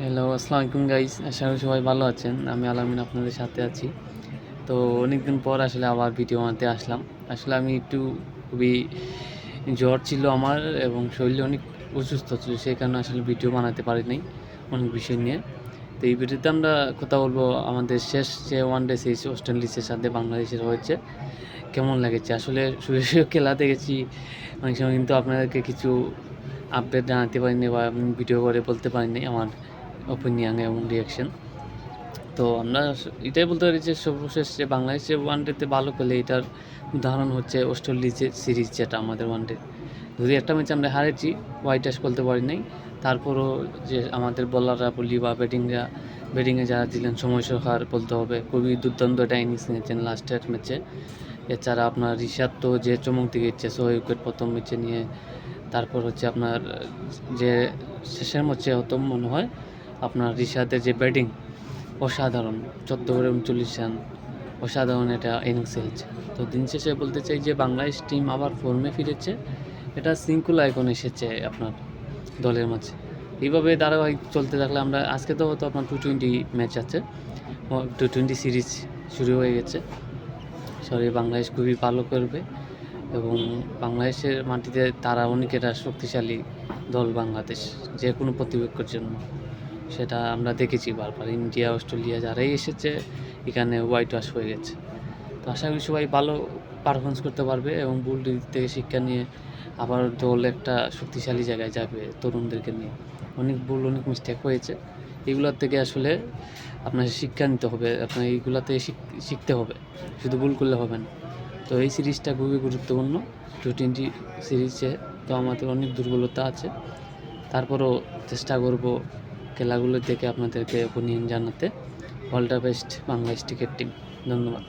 Hello আসসালামু আলাইকুম guys আশা করি সবাই ভালো আছেন। আমি আলামিন আপনাদের সাথে আছি। তো অনেকদিন পর আসলে আবার ভিডিও বানাতে আসলাম। আসলে আমি একটু খুবই জ্বর ছিল আমার এবং শরীরে অনেক অসুস্থ ছিল, সেই কারণে আসলে ভিডিও বানাতে পারি নাই অনেক বিষয় নিয়ে। তো এই ভিডিওতে আমরা কথা বলব আমাদের শেষ যে ওয়ান ডে সিরিজ ওয়েস্ট ইন্ডিজের সাথে বাংলাদেশের হয়েছে। কেমন লেগেছে? আসলে শুয়ে শুয়ে খেলা দেখেছি অনেক সময় কিন্তু আপনাদেরকে কিছু আপডেট জানাতে পারিনি বা ভিডিও করে বলতে পারিনি আমার ওপিনিয়ন এবং রিয়াকশন। তো আমরা এটাই বলতে পারি যে সর্বশেষ যে বাংলাদেশে ওয়ান ডেতে ভালো করলে এটার উদাহরণ হচ্ছে অস্ট্রেলিয়া সিরিজ যেটা আমাদের ওয়ান ডে যদি একটা ম্যাচ আমরা হারেছি হোয়াইট অ্যাশ বলতে পারি নাই। তারপরও যে আমাদের বলাররা বলি বা ব্যাটিংরা ব্যাটিংয়ে যারা দিলেন সময় সরকার বলতে হবে, খুবই দুর্দান্ত একটা ইনিংস নিয়েছেন লাস্টের ম্যাচে এছাড়া আপনার ঋষাদ তো যে চমক দিকে ইচ্ছে ছয় উইকেট প্রথম ম্যাচে নিয়ে। তারপর হচ্ছে আপনার যে শেষের ম্যাচে হতো মনে হয় আপনার ঋষাদের যে ব্যাটিং, অসাধারণ, চোদ্দ করে উনচল্লিশ রান, অসাধারণ এটা ইনিংস খেলছে। তো দিন শেষে বলতে চাই যে বাংলাদেশ টিম আবার ফর্মে ফিরেছে, এটা শৃঙ্খলা এখন এসেছে আপনার দলের মাঝে। এইভাবে ধারাবাহিক চলতে থাকলে আমরা, আজকে তো হয়তো আপনার টু টোয়েন্টি ম্যাচ আছে টু টোয়েন্টি সিরিজ শুরু হয়ে গেছে। সরি, বাংলাদেশ খুবই ভালো করবে এবং বাংলাদেশের মাটিতে তারা অনেক একটা শক্তিশালী দল বাংলাদেশ, যে কোনো প্রতিপক্ষের জন্য। সেটা আমরা দেখেছি বারবার। ইন্ডিয়া, অস্ট্রেলিয়া যারাই এসেছে, এখানে হোয়াইট ওয়াশ হয়ে গেছে। তো আশা করি সবাই ভালো পারফরমেন্স করতে পারবে এবং বুল থেকে শিক্ষা নিয়ে আবার দল একটা শক্তিশালী জায়গায় যাবে তরুণদেরকে নিয়ে। অনেক ভুল, অনেক মিস্টেক হয়েছে। এগুলোর থেকে আসলে আপনার শিক্ষা নিতে হবে। আপনার এইগুলাতে শিখ- শিখতে হবে। শুধু ভুল করলে হবে না। তো এই সিরিজটা খুবই গুরুত্বপূর্ণ। টু টোয়েন্টি সিরিজে তো আমাদের অনেক দুর্বলতা আছে। তারপরও চেষ্টা করব খেলাগুলো দেখে আপনাদেরকে ওপিনিয়ন জানাতে। All the best Bangladesh cricket team ধন্যবাদ।